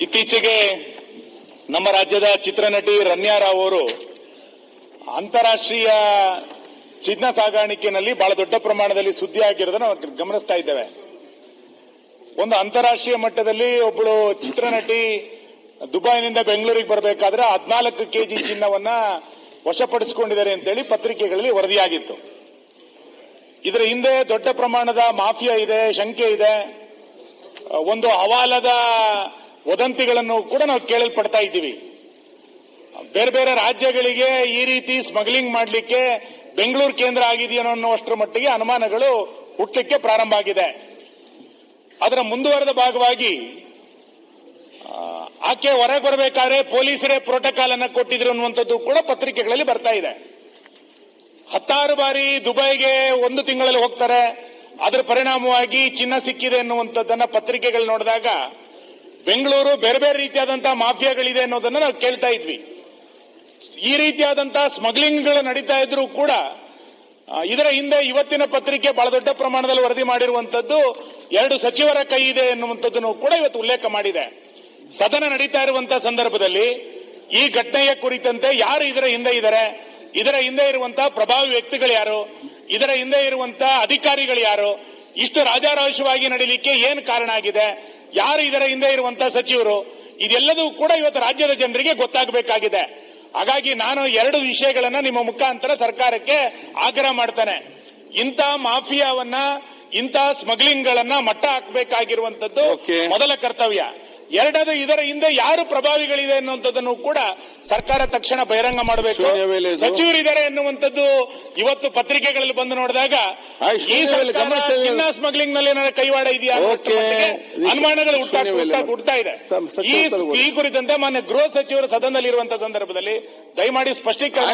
ಇತ್ತೀಚೆಗೆ ನಮ್ಮ ರಾಜ್ಯದ ಚಿತ್ರನಟಿ ರನ್ಯಾ ರಾವ್ ಅವರು ಅಂತಾರಾಷ್ಟ್ರೀಯ ಚಿನ್ನ ಸಾಗಾಣಿಕೆನಲ್ಲಿ ಬಹಳ ದೊಡ್ಡ ಪ್ರಮಾಣದಲ್ಲಿ ಸುದ್ದಿ ಆಗಿರೋದನ್ನ ಗಮನಿಸ್ತಾ ಇದ್ದೇವೆ. ಒಂದು ಅಂತಾರಾಷ್ಟ್ರೀಯ ಮಟ್ಟದಲ್ಲಿ ಒಬ್ಬಳು ಚಿತ್ರನಟಿ ದುಬೈನಿಂದ ಬೆಂಗಳೂರಿಗೆ ಬರಬೇಕಾದ್ರೆ ಹದಿನಾಲ್ಕು ಕೆಜಿ ಚಿನ್ನವನ್ನ ವಶಪಡಿಸಿಕೊಂಡಿದ್ದಾರೆ ಅಂತೇಳಿ ಪತ್ರಿಕೆಗಳಲ್ಲಿ ವರದಿಯಾಗಿತ್ತು. ಇದರ ಹಿಂದೆ ದೊಡ್ಡ ಪ್ರಮಾಣದ ಮಾಫಿಯಾ ಇದೆ, ಶಂಕೆ ಇದೆ. ಒಂದು ಹವಾಲದ ವದಂತಿಗಳನ್ನು ಕೂಡ ನಾವು ಕೇಳಲ್ಪಡ್ತಾ ಇದ್ದೀವಿ. ಬೇರೆ ಬೇರೆ ರಾಜ್ಯಗಳಿಗೆ ಈ ರೀತಿ ಸ್ಮಗ್ಲಿಂಗ್ ಮಾಡಲಿಕ್ಕೆ ಬೆಂಗಳೂರು ಕೇಂದ್ರ ಆಗಿದೆಯೋ ಅನ್ನುವಷ್ಟರ ಮಟ್ಟಿಗೆ ಅನುಮಾನಗಳು ಹುಟ್ಟಲಿಕ್ಕೆ ಪ್ರಾರಂಭ ಆಗಿದೆ. ಅದರ ಮುಂದುವರೆದ ಭಾಗವಾಗಿ ಆಕೆ ಹೊರಗೆ ಬರಬೇಕಾದ್ರೆ ಪೊಲೀಸರೇ ಪ್ರೋಟೋಕಾಲ್ ಅನ್ನ ಕೊಟ್ಟಿದ್ರು ಅನ್ನುವಂಥದ್ದು ಕೂಡ ಪತ್ರಿಕೆಗಳಲ್ಲಿ ಬರ್ತಾ ಇದೆ. ಹತ್ತಾರು ಬಾರಿ ದುಬೈಗೆ ಒಂದು ತಿಂಗಳಲ್ಲಿ ಹೋಗ್ತಾರೆ. ಅದರ ಪರಿಣಾಮವಾಗಿ ಚಿನ್ನ ಸಿಕ್ಕಿದೆ ಅನ್ನುವಂಥದ್ದನ್ನ ಪತ್ರಿಕೆಗಳು ನೋಡಿದಾಗ ಬೆಂಗಳೂರು ಬೇರೆ ಬೇರೆ ರೀತಿಯಾದಂತಹ ಮಾಫಿಯಾಗಳಿದೆ ಅನ್ನೋದನ್ನ ನಾವು ಕೇಳ್ತಾ ಇದ್ವಿ. ಈ ರೀತಿಯಾದಂತಹ ಸ್ಮಗ್ಲಿಂಗ್ಗಳು ನಡೀತಾ ಇದ್ರೂ ಕೂಡ ಇದರ ಹಿಂದೆ ಇವತ್ತಿನ ಪತ್ರಿಕೆ ಬಹಳ ದೊಡ್ಡ ಪ್ರಮಾಣದಲ್ಲಿ ವರದಿ ಮಾಡಿರುವಂತದ್ದು ಎರಡು ಸಚಿವರ ಕೈ ಇದೆ ಎನ್ನುವಂಥದ್ದನ್ನು ಕೂಡ ಇವತ್ತು ಉಲ್ಲೇಖ ಮಾಡಿದೆ. ಸದನ ನಡೀತಾ ಇರುವಂತಹ ಸಂದರ್ಭದಲ್ಲಿ ಈ ಘಟನೆಯ ಕುರಿತಂತೆ ಯಾರು ಇದರ ಹಿಂದೆ ಇದ್ದಾರೆ, ಇದರ ಹಿಂದೆ ಇರುವಂತಹ ಪ್ರಭಾವಿ ವ್ಯಕ್ತಿಗಳು ಯಾರು, ಇದರ ಹಿಂದೆ ಇರುವಂತಹ ಅಧಿಕಾರಿಗಳು ಯಾರು, ಇಷ್ಟು ರಾಜಾರೋಷವಾಗಿ ನಡೀಲಿಕ್ಕೆ ಏನು ಕಾರಣ ಆಗಿದೆ ಯಾರು ಇದರ ಹಿಂದೆ ಇರುವಂತಹ ಸಚಿವರು ಇದೆಲ್ಲದೂ ಕೂಡ ಇವತ್ತು ರಾಜ್ಯದ ಜನರಿಗೆ ಗೊತ್ತಾಗಬೇಕಾಗಿದೆ. ಹಾಗಾಗಿ ನಾನು ಎರಡು ವಿಷಯಗಳನ್ನ ನಿಮ್ಮ ಮುಖಾಂತರ ಸರ್ಕಾರಕ್ಕೆ ಆಗ್ರಹ ಮಾಡ್ತಾನೆ. ಇಂಥ ಮಾಫಿಯಾವನ್ನ ಇಂಥ ಸ್ಮಗ್ಲಿಂಗ್ ಗಳನ್ನ ಮಟ್ಟ ಹಾಕಬೇಕಾಗಿರುವಂತದ್ದು ಮೊದಲ ಕರ್ತವ್ಯ. ಎರಡದು ಇದರ ಹಿಂದೆ ಯಾರು ಪ್ರಭಾವಿಗಳಿದೆ ಅನ್ನುವಂಥದ್ದನ್ನು ಕೂಡ ಸರ್ಕಾರ ತಕ್ಷಣ ಬಹಿರಂಗ ಮಾಡಬೇಕು. ಸಚಿವರಿದ್ದಾರೆ ಎನ್ನುವಂಥದ್ದು ಇವತ್ತು ಪತ್ರಿಕೆಗಳಲ್ಲಿ ಬಂದು ನೋಡಿದಾಗ ಈ. ಚಿನ್ನ ಸ್ಮಗ್ಲಿಂಗ್ನಲ್ಲಿ ಏನಾದ್ರೂ ಕೈವಾಡ ಇದೆಯಾ ಅನುಮಾನಗಳು ಹುಟ್ಟಾ ಇದೆ. ಈ ಕುರಿತಂತೆ ಮಾನ್ಯ ಗೃಹ ಸಚಿವರು ಸದನದಲ್ಲಿ ಇರುವಂತಹ ಸಂದರ್ಭದಲ್ಲಿ ದಯಮಾಡಿ ಸ್ಪಷ್ಟೀಕರಣ